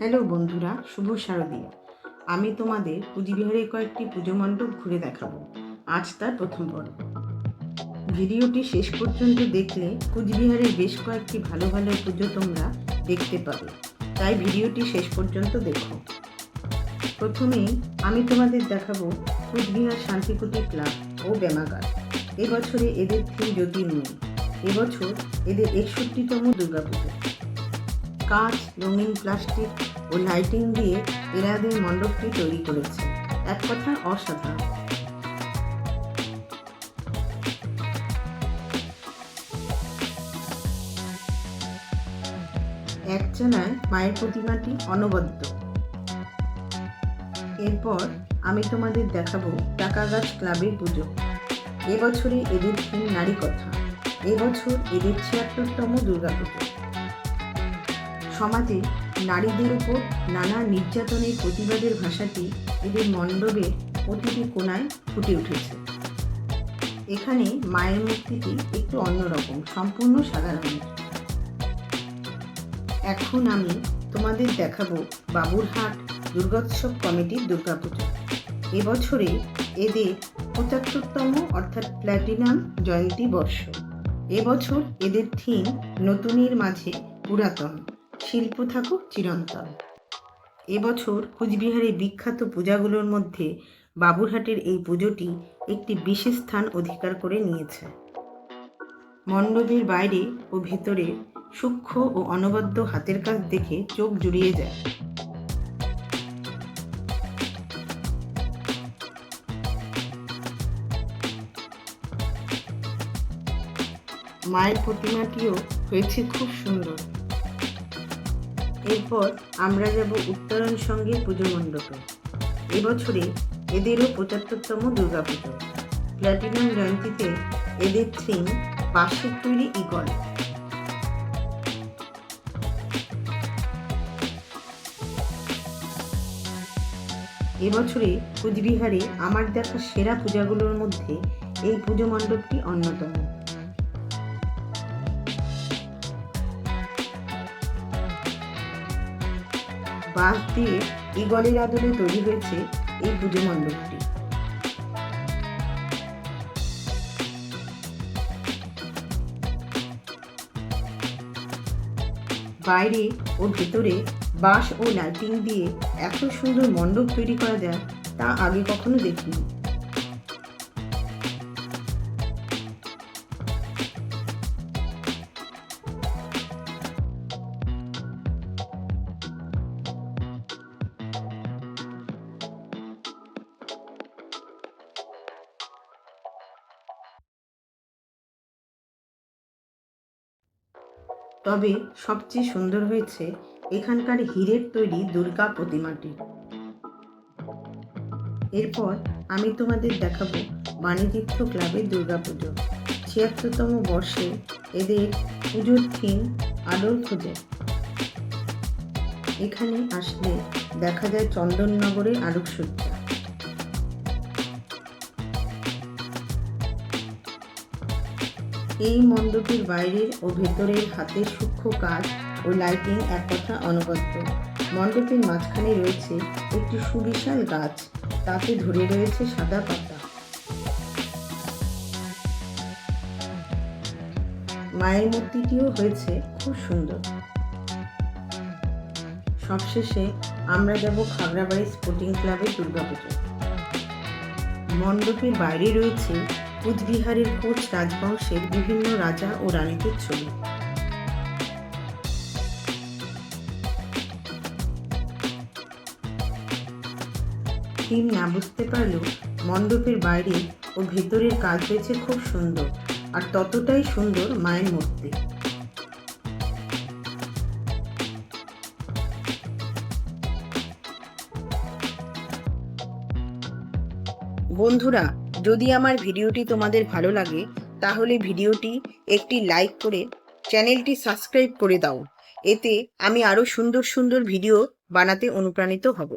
Hello বন্ধুরা, শুভ শারদীয়া। আমি তোমাদের কুচবিহারের কয়েকটি পুজো মণ্ডপ ঘুরে দেখাবো। আজ তার প্রথম পর্ব। ভিডিওটি শেষ পর্যন্ত দেখলে কুচবিহারের বেশ কয়েকটি ভালো ভালো পুজো তোমরা দেখতে পাবে। তাই ভিডিওটি শেষ পর্যন্ত দেখো। প্রথমেই আমি তোমাদের দেখাবো কুচবিহার শান্তিকুটি ক্লাব ও ব্যামাগার এবছরে এদের থিম জ্যোতির্ময়ী এবছর এদের একষট্টিতম দুর্গাপুজো। কাঁচ রঙিন প্লাস্টিক ও লাইটিং দিয়ে এরাদের মণ্ডপটি তৈরি করেছে। এক কথা অসাধারণ। এক চালায় মায়ের প্রতিমাটি অনবদ্য। এরপর আমি তোমাদের দেখাবো টাকা গাছ ক্লাবের পুজো। এবছরে এদের নারী কথা। এবছর এদের ছিয়াত্তরতম দুর্গাপুজো। সমাজে নারীদের উপর নানা নির্যাতনের প্রতিবাদের ভাষাটি এদের মণ্ডপের প্রতিটি কোণায় ফুটে উঠেছে। এখানে মায়ের মূর্তিটি একটু অন্যরকম, সম্পূর্ণ রঙের এখন আমি তোমাদের দেখাবো বাবুরহাট দুর্গোৎসব কমিটির দুর্গাপুজো। এবছরে এদের পঁচাত্তরতম অর্থাৎ প্ল্যাটিনাম জয়ন্তী বর্ষ। এবছর এদের থিম নতুনের মাঝে পুরাতন। শিল্প থাকুক চিরন্তন। এবছর কুচবিহারের বিখ্যাত পূজাগুলোর মধ্যে বাবুরহাটের এই পুজোটি একটি বিশেষ স্থান অধিকার করে নিয়েছে। মণ্ডপের বাইরে ও ভেতরে সূক্ষ্ম ও অনবদ্য হাতের কাজ দেখে চোখ জুড়িয়ে যায়। মায়ের প্রতিমাটিও হয়েছে খুব সুন্দর। এরপর আমরা যাব উত্তরণ সঙ্গে পুজো মণ্ডপে। এবছরে এদেরও পঁচাত্তরতম দুর্গাপুজো। প্ল্যাটিনাম জয়ন্তীতে এদের থিম বাঁশের তৈরি ইগল এবছরে কুচবিহারে আমার দেখা সেরা পূজাগুলোর মধ্যে এই পুজো মণ্ডপটি অন্যতম। বাঁশ দিয়ে ইগলের আদলে তৈরি হয়েছে এই পুজো মণ্ডপটি। বাইরে ও ভেতরে বাঁশ ও লাইটিং দিয়ে এত সুন্দর মণ্ডপ তৈরি করা যায় তা আগে কখনো দেখিনি। তবে সবচেয়ে সুন্দর হয়েছে এখানকার হীরের তৈরি দুর্গা প্রতিমাটি। এরপর আমি তোমাদের দেখাবো বাণীতীর্থ ক্লাবের দুর্গাপুজো ছিয়াত্তরতম বর্ষে এদের পুজোর থিম আলোর খোঁজে। এখানে আসলে দেখা যায় চন্দননগরের আলোকসজ্জা। এই মণ্ডপের বাইরের ও ভেতরের হাতের সূক্ষ্ম কাজ ও লাইটিং এক কথা অনবদ্য। মণ্ডপের মাঝখানে রয়েছে একটি সুবিশাল গাছ, তাতে ধরে রয়েছে সাদা পাতা। মায়ের মূর্তিটিও হয়েছে খুব সুন্দর। সবশেষে আমরা যাব খাগড়াবাড়ি স্পোর্টিং ক্লাবের দুর্গাপুজো মণ্ডপের বাইরে রয়েছে কুচবিহারের কোচ রাজবংশের বিভিন্ন রাজা ও রানীদের ছবি। থিম না বুঝতে পারলেও মণ্ডপের বাইরে ও ভেতরের কাজ হয়েছে খুব সুন্দর, আর ততটাই সুন্দর মায়ের মূর্তি। বন্ধুরা যদি আমার ভিডিওটি তোমাদের ভালো লাগে, তাহলে ভিডিওটি একটি লাইক করে চ্যানেলটি সাবস্ক্রাইব করে দাও। এতে আমি আরও সুন্দর সুন্দর ভিডিও বানাতে অনুপ্রাণিত হব।